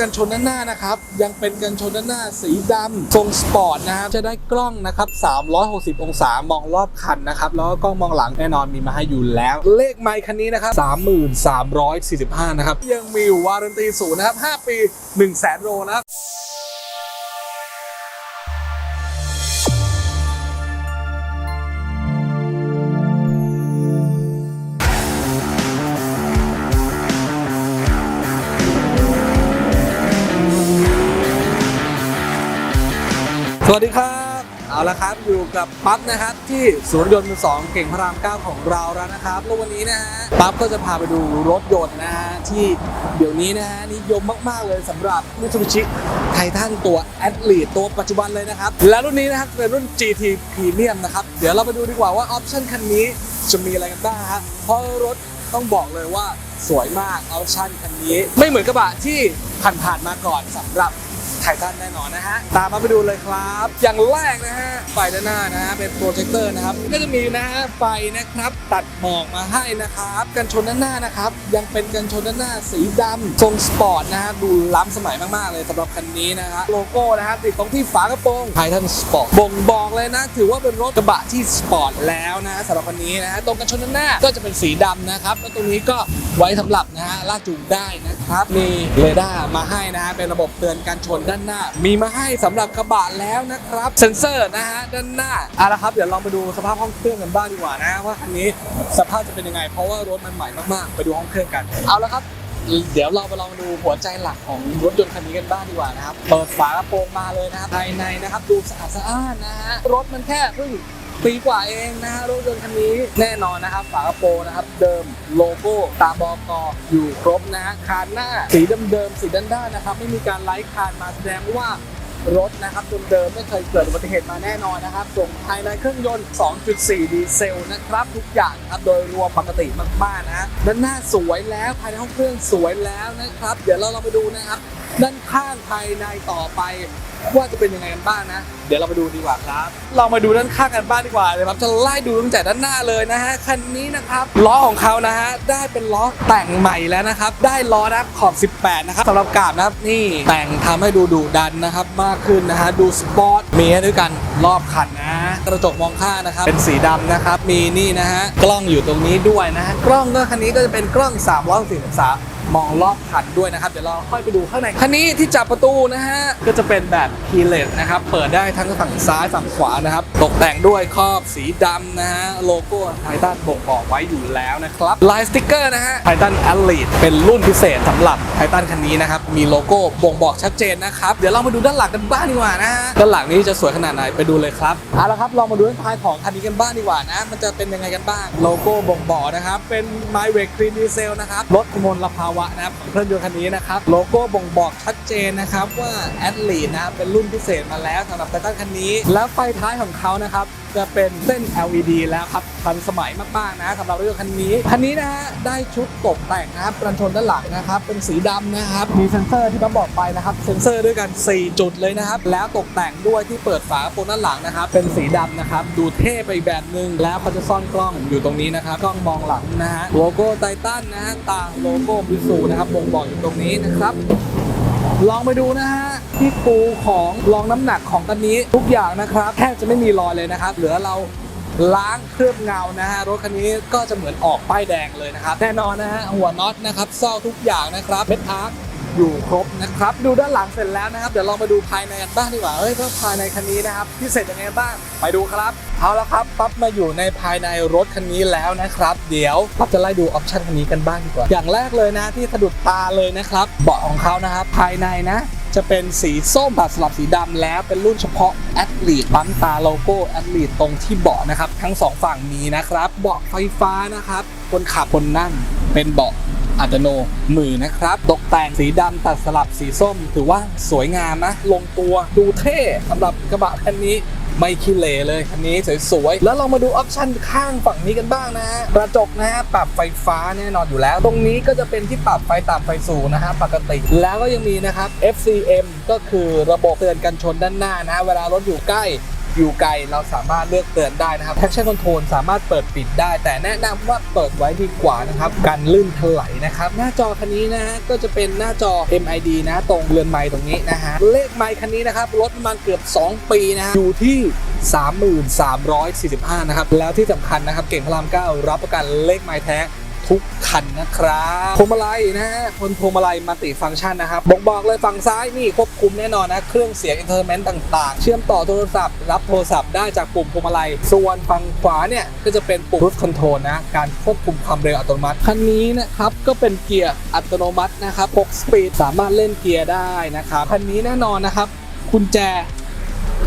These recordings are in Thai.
กันชนด้านหน้านะครับ ยังเป็นกันชนด้านหน้าสีดำทรงสปอร์ตนะครับจะได้กล้องนะครับ 360 องศามองรอบคันนะครับ แล้วก็กล้องมองหลังแน่นอนมีมาให้อยู่แล้ว เลขไมค์คันนี้นะครับ 3345 นะครับ ยังมีวารันตีศูนย์นะครับ 5 ปี 1 0 0 0 0แสนโลนะครับ วัสดีครับ เอาละครับอยู่กับปั๊บนะครับที่ศูนย์ยนต์มือสองเก่งพระรามเก้าของเราแล้วนะครับแล้ววันนี้นะฮะปั๊บก็จะพาไปดูรถยนต์นะฮะที่เดี๋ยวนี้นะฮะนิยมมากๆเลยสำหรับ Mitsubishi Titan ตัว a t l e t ตัวปัจจุบันเลยนะครับ และรุ่นนี้นะครับเป็นรุ่น GT Premium นะครับ เดี๋ยวเราไปดูดีกว่าว่าออปชันคันนี้จะมีอะไรกันบ้างฮะเพราะรถต้องบอกเลยว่าสวยมากออปชันคันนี้ ไม่เหมือนกระบะที่ผ่านๆมาก่อนสำหรับ ไททันแน่นอนนะฮะ ตามมาไปดูเลยครับ อย่างแรกนะฮะ ไฟด้านหน้านะฮะ เป็นโปรเจคเตอร์นะครับ ก็จะมีนะฮะ ไฟนะครับ ตัดหมอกมาให้นะครับ กันชนด้านหน้านะครับ ยังเป็นกันชนด้านหน้าสีดำทรงสปอร์ตนะฮะ ดูล้ำสมัยมาก ๆ เลยสำหรับคันนี้นะฮะ โลโก้นะฮะติดตรงที่ฝากระโปรงไททันสปอร์ตบ่งบอกเลยนะ ถือว่าเป็นรถกระบะที่สปอร์ตแล้วนะสำหรับคันนี้นะฮะ ตรงกันชนด้านหน้าก็จะเป็นสีดำนะครับ แล้วตรงนี้ก็ไว้สำหรับนะฮะลากจูงได้นะครับ มีเรดาร์มาให้นะฮะ เป็นระบบเตือนการชนด้านหน้า มีมาให้สำหรับกระบะแล้วนะครับ เซ็นเซอร์นะฮะด้านหน้าเอาละครับเดี๋ยวลองไปดูสภาพห้องเครื่องกันบ้างดีกว่านะว่าคันนี้สภาพจะเป็นยังไง เพราะว่ารถมันใหม่มากๆ ไปดูห้องเครื่องกัน เอาละครับเดี๋ยวเราไปลองดูหัวใจหลักของรถยนต์คันนี้กันบ้างดีกว่านะครับ เปิดฝากระโปรงมาเลยนะครับภายในนะครับ ดูสะอาดสะอ้านนะฮะรถมันแค่เพิ่ง ปีกว่าเองนะฮะรถยนต์คันนี้แน่นอนนะครับฝากระโปรงนะครับเดิมโลโก้ตาบอกออยู่ครบนะฮะคานหน้าสีเดิมๆสีด้านๆนะครับไม่มีการไล่คานมาแสดงว่ารถนะครับเดิมๆไม่เคยเกิดอุบัติเหตุมาแน่นอนนะครับส่งภายในเครื่องยนต์ 2.4 ดีเซลนะครับทุกอย่างครับโดยรวมปกติมากๆนะด้านหน้าสวยแล้วภายในห้องเครื่องสวยแล้วนะครับ เดี๋ยวเราเราไปดูนะครับ ด้านข้างภายในต่อไป ว่าจะเป็นยังไงกันบ้างนะ เดี๋ยวเรามาดูดีกว่าครับ เรามาดูด้านข้างกันบ้างดีกว่าเลยครับจะไล่ดูตั้งแต่ด้านหน้าเลยนะฮะคันนี้นะครับล้อของเขานะฮะได้เป็นล้อแต่งใหม่แล้วนะครับ ได้ล้อนะครับขอบ 18 นะครับสำหรับกาบนะครับนี่แต่งทำให้ดูดุดันนะครับมากขึ้นนะฮะดูสปอร์ตมีให้ด้วยกันรอบคันนะ กระจกมองข้างนะครับ เป็นสีดำนะครับ มีนี่นะฮะกล้องอยู่ตรงนี้ด้วยนะฮะกล้องก็คันนี้ก็จะเป็นกล้อง360องศา มองรอบคันด้วยนะครับ เดี๋ยวเราค่อยไปดูข้างในคันนี้ที่จับประตูนะฮะ ก็จะเป็นแบบคีย์เลสนะครับ เปิดได้ทั้งฝั่งซ้ายฝั่งขวานะครับ ตกแต่งด้วยครอบสีดำนะฮะ โลโก้ไททันบ่งบอกไว้อยู่แล้วนะครับ ลายสติ๊กเกอร์นะฮะไททันแอลลีดเป็นรุ่นพิเศษสำหรับไททันคันนี้นะครับ มีโลโก้บ่งบอกชัดเจนนะครับ เดี๋ยวเรามาดูด้านหลังกันบ้างดีกว่านะฮะ ด้านหลังนี้จะสวยขนาดไหนไปดูเลยครับ เอาละครับลองมาดูด้านท้ายของคันนี้กันบ้างดีกว่านะ มันจะเป็นยังไงกันบ้าง โลโก้บ่งบอกนะครับ เป็น m y w a y Green Diesel นะครับลดมลภาวะนะครับของเครื่องยนต์คันนี้นะครับโลโก้บ่งบอกชัดเจนนะครับว่าแอดลีนะครับเป็นรุ่นพิเศษมาแล้วสำหรับไททันคันนี้ และไฟท้ายของเขานะครับ จะเป็นเส้น LED แล้วครับทันสมัยมากๆนะสำหรับรถยนต์คันนี้คันนี้นะฮะได้ชุดตกแต่งนะครับกันชนด้านหลังนะครับ เป็นสีดำนะครับ มีเซ็นเซอร์ที่ผมบอกไปนะครับ เซ็นเซอร์ด้วยกัน 4 จุดเลยนะครับ แล้วตกแต่งด้วยที่เปิดฝาโปรงด้านหลังนะครับ เป็นสีดำนะครับ ดูเท่ไปอีกแบบหนึ่งแล้วเขาจะซ่อนกล้องอยู่ตรงนี้นะครับ กล้องมองหลังนะฮะ โลโก้ไททันนะฮะ ต่างโลโก้มิสูนะครับบ่งบอกอยู่ตรงนี้นะครับ ลองไปดูนะฮะ ที่ปูของรองน้ำหนักของคันนี้ทุกอย่างนะครับแทบจะไม่มีรอยเลยนะครับ เหลือเราล้างเคลือบเงานะฮะรถคันนี้ก็จะเหมือนออกป้ายแดงเลยนะครับ แน่นอนนะฮะหัวน็อตนะครับซอกทุกอย่างนะครับเม็ดอาร์คอยู่ครบนะครับ ดูด้านหลังเสร็จแล้วนะครับ เดี๋ยวเรามาดูภายในกันบ้างดีกว่าเอ้ยว่าภายในคันนี้นะครับพิเศษยังไงบ้างไปดูครับเอาละครับปั๊บมาอยู่ในภายในรถคันนี้แล้วนะครับ เดี๋ยวปั๊บจะไล่ดูออปชันคันนี้กันบ้างดีกว่า อย่างแรกเลยนะที่สะดุดตาเลยนะครับ เบาะของเขานะครับภายในนะ จะเป็นสีส้มตัดสลับสีดำแล้วเป็นรุ่นเฉพาะแอดลีดปั๊มตาโลโก้แอดลีดตรงที่เบาะนะครับ ทั้งสองฝั่งมีนะครับ เบาะไฟฟ้านะครับ คนขับคนนั่งเป็นเบาะอัตโนมือนะครับ ตกแต่งสีดำตัดสลับสีส้ม ถือว่าสวยงามนะ ลงตัวดูเท่สำหรับกระบะคันนี้ ไม่ขี้เล่เลยคันนี้สวยๆ แล้วลองมาดูออปชั่นข้างฝั่งนี้กันบ้างนะฮะกระจกนะฮะปรับไฟฟ้าแน่นอนอยู่แล้ว ตรงนี้ก็จะเป็นที่ปรับไฟต่ำไฟสูงนะฮะปกติ แล้วก็ยังมีนะครับ FCM ก็คือระบบเตือนกันชนด้านหน้านะ เวลารถอยู่ใกล้ อยู่ไกลเราสามารถเลือกเตือนได้นะครับ traction control สามารถเปิดปิดได้ แต่แนะนำว่าเปิดไว้ดีกว่านะครับกันลื่นถลายนะครับ หน้าจอคันนี้นะฮะก็จะเป็นหน้าจอ MID นะตรงเรือนไม้ตรงนี้นะฮะเลขไม้คันนี้นะครับรถมาณเกือบ 2 ปีนะฮะอยู่ที่3345 นะครับ แล้วที่สำคัญนะครับ เก่งพระราม 9 รับประกันเลขไม้แท้ ทุกคันนะครับพวงมาลัยนะฮะบนพวงมาลัยมัลติฟังก์ชันนะครับบอกบอกเลยฝั่งซ้ายนี่ควบคุมแน่นอนนะ เครื่องเสียงอินเทอร์เมนต์ต่างๆ เชื่อมต่อโทรศัพท์ รับโทรศัพท์ได้จากปุ่มพวงมาลัย ส่วนฝั่งขวาเนี่ย ก็จะเป็นปุ่ม Cruise Control นะ การควบคุมความเร็วอัตโนมัติ คันนี้นะครับ ก็เป็นเกียร์อัตโนมัตินะครับ6สปีดสามารถเล่นเกียร์ได้นะครับ คันนี้แน่นอนนะครับกุญแจ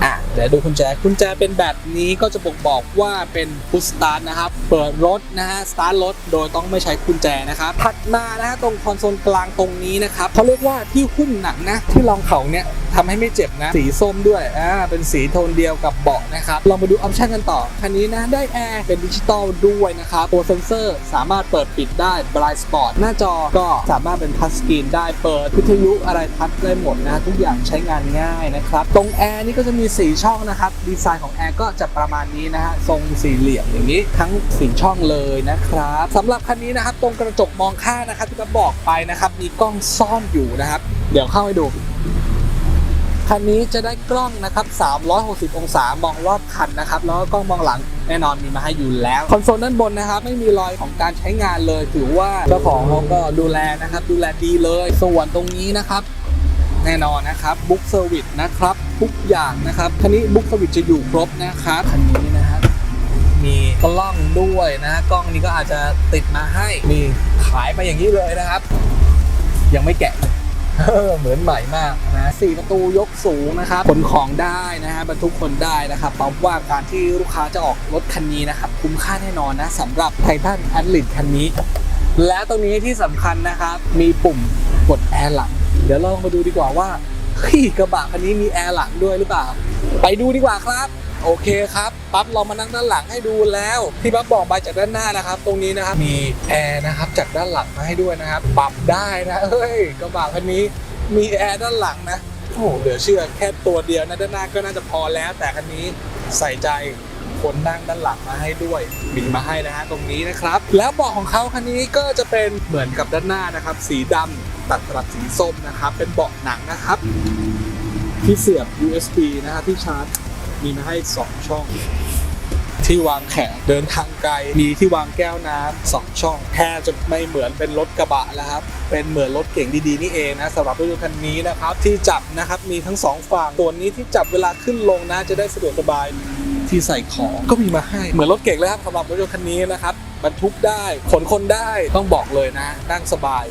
อะเดี๋ยวดูกุญแจกุญแจเป็นแบบนี้ก็จะบ่งบอกว่าเป็นพุสตาร์ทนะครับ เปิดรถนะฮะสตาร์ทรถโดยต้องไม่ใช้กุญแจนะครับถัดมานะฮะตรงคอนโซลกลางตรงนี้นะครับเขาเรียกว่าที่หุ้มหนังนะที่รองเข่าเนี่ยทำให้ไม่เจ็บนะ สีส้มด้วยอ่าเป็นสีโทนเดียวกับเบาะนะครับลองมาดูออปชันกันต่อ คันนี้นะได้แอร์เป็นดิจิตอลด้วยนะครับตัวเซนเซอร์สามารถเปิดปิดได้ Blind Spot หน้าจอก็สามารถเป็นทัชสกรีนได้เปิดวิทยุอะไรทัชได้หมดนะทุกอย่างใช้งานง่ายนะครับตรงแอร์นี่ก็จะมี4 ช่องนะครับ ดีไซน์ของแอร์ก็จะประมาณนี้นะฮะ ทรงสี่เหลี่ยมอย่างนี้ทั้ง 4 ช่องเลยนะครับสำหรับคันนี้นะครับตรงกระจกมองข้างนะครับที่ผมบอกไปนะครับ มีกล้องซ่อนอยู่นะครับ เดี๋ยวเข้าให้ดูคันนี้จะได้กล้องนะครับ 360 องศามองรอบคันนะครับ แล้วก็กล้องมองหลังแน่นอนมีมาให้อยู่แล้ว คอนโซลด้านบนนะครับ ไม่มีรอยของการใช้งานเลย ถือว่าเจ้าของเขาก็ดูแลนะครับ ดูแลดีเลย ส่วนตรงนี้นะครับ แน่นอนนะครับบุ๊กเซอร์วิสนะครับทุกอย่างนะครับคันนี้บุ๊กเซอร์วิสจะอยู่ครบนะครับคันนี้นะครับมีกล้องด้วยนะฮะกล้องนี้ก็อาจจะติดมาให้มีขายมาอย่างนี้เลยนะครับ ยังไม่แกะเออเหมือนใหม่มากนะสี่ประตูยกสูงนะครับขนของได้นะฮะบรรทุกคนได้นะครับเพราะว่าการที่ลูกค้าจะออกรถคันนี้นะครับ คุ้มค่าแน่นอนนะสำหรับไททันแอดลิทคันนี้ และตรงนี้ที่สำคัญนะครับ มีปุ่มกดแอร์หลัง เดี๋ยวลองมาดูดีกว่าว่าเฮ้ยกระบะคันนี้มีแอร์หลังด้วยหรือเปล่า ไปดูดีกว่าครับ โอเคครับ ปั๊บเรามานั่งด้านหลังให้ดูแล้ว ที่ปั๊บบอกไปจากด้านหน้านะครับ ตรงนี้นะครับมีแอร์นะครับจากด้านหลังมาให้ด้วยนะครับ ปรับได้นะเฮ้ยกระบะคันนี้มีแอร์ด้านหลังนะโอ้โหเหลือเชื่อแค่ตัวเดียวนะด้านหน้าก็น่าจะพอแล้ว แต่คันนี้ใส่ใจ คนนั่งด้านหลังมาให้ด้วย มีมาให้นะฮะตรงนี้นะครับ แล้วเบาะของเขาคันนี้ก็จะเป็นเหมือนกับด้านหน้านะครับ สีดำตัดกับสีส้มนะครับ เป็นเบาะหนังนะครับ ที่เสียบ USB นะครับที่ชาร์จ มีมาให้ 2 ช่องที่วางแขนเดินทางไกลมีที่วางแก้วน้ำสองช่องแทบจะไม่เหมือนเป็นรถกระบะแล้วครับ เป็นเหมือนรถเก่งดีๆนี่เองนะสำหรับรถยนต์คันนี้นะครับ ที่จับนะครับมีทั้งสองฝั่งตัวนี้ที่จับเวลาขึ้นลงนะจะได้สะดวกสบาย ที่ใส่ของก็มีมาให้ เหมือนรถเก่งเลยครับสำหรับรถยนต์คันนี้นะครับบรรทุกได้ขนคนได้ต้องบอกเลยนะ นั่งสบาย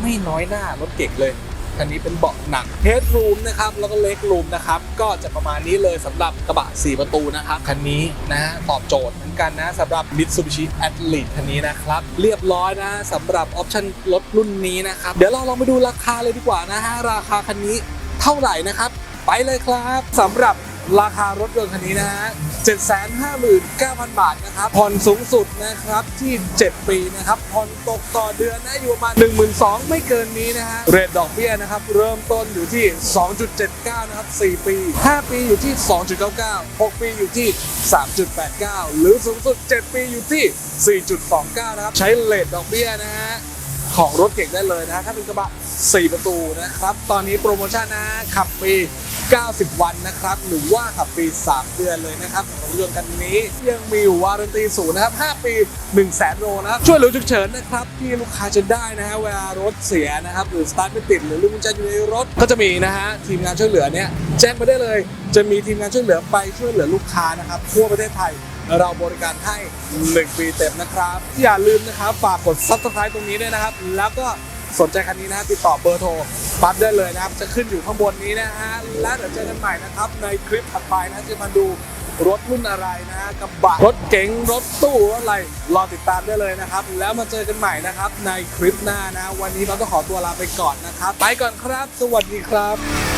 ไม่น้อยหน้ารถเก่งเลยคันนี้เป็นเบาะหนังเฮดรูมนะครับแล้วก็เล็กรูมนะครับก็จะประมาณนี้เลยสำหรับกระบะ 4 ประตูนะครับคันนี้นะตอบโจทย์เหมือนกันนะสำหรับ Mitsubishi Atlas คันนี้นะครับเรียบร้อยนะสำหรับออปชั่นรถรุ่นนี้นะครับเดี๋ยวเราลองไปดูราคาเลยดีกว่านะฮะราคาคันนี้เท่าไหร่นะครับ ไปเลยครับสำหรับ ราคารถยนต์คันนี้นะฮะ 759,000 บาทนะครับ ผ่อนสูงสุดนะครับที่ 7 ปีนะครับ ผ่อนตกต่อเดือนนะอยู่ประมาณ 12,000 ไม่เกินนี้นะฮะ เรทดอกเบี้ยนะครับ เริ่มต้นอยู่ที่ 2.79 นะครับ 4 ปี 5 ปีอยู่ที่ 2.99 6 ปีอยู่ที่ 3.89 หรือสูงสุด 7 ปีอยู่ที่ 4.29 นะครับ ใช้เรทดอกเบี้ยนะฮะของรถเก่งได้เลยนะฮะถ้าเป็นกระบะ 4 ประตูนะครับ ตอนนี้โปรโมชั่นนะขับฟรี 90 วันนะครับ หรือว่าขับฟรี 3 เดือนเลยนะครับของรถยนต์คันนี้ ยังมีวารันตีศูนย์นะครับ 5 ปี 1 0 0 0 0แโลนะครับ ช่วยเหลือฉุกเฉินนะครับ ที่ลูกค้าจะได้นะฮะเวลารถเสียนะครับ หรือสตาร์ทไม่ติด หรือลืมกุญแจอยู่ในรถ ก็จะมีนะฮะทีมงานช่วยเหลือเนี่ยแจ้งไปได้เลย จะมีทีมงานช่วยเหลือไปช่วยเหลือลูกค้านะครับทั่วประเทศไทยเราบริการให้ 1 ปีเต็มนะครับ อย่าลืมนะครับ ฝากกด subscribe ตรงนี้ด้วยนะครับ แล้วก็ สนใจคันนี้นะติดต่อเบอร์โทรปั๊บได้เลยนะครับ จะขึ้นอยู่ข้างบนนี้นะฮะและเดี๋ยวเจอกันใหม่นะครับ ในคลิปถัดไปนะจะมาดูรถรุ่นอะไรนะฮะกระบะรถเก๋งรถตู้อะไรรอติดตามได้เลยนะครับ แล้วมาเจอกันใหม่นะครับ ในคลิปหน้านะ วันนี้เราต้องขอตัวลาไปก่อนนะครับ ไปก่อนครับ สวัสดีครับ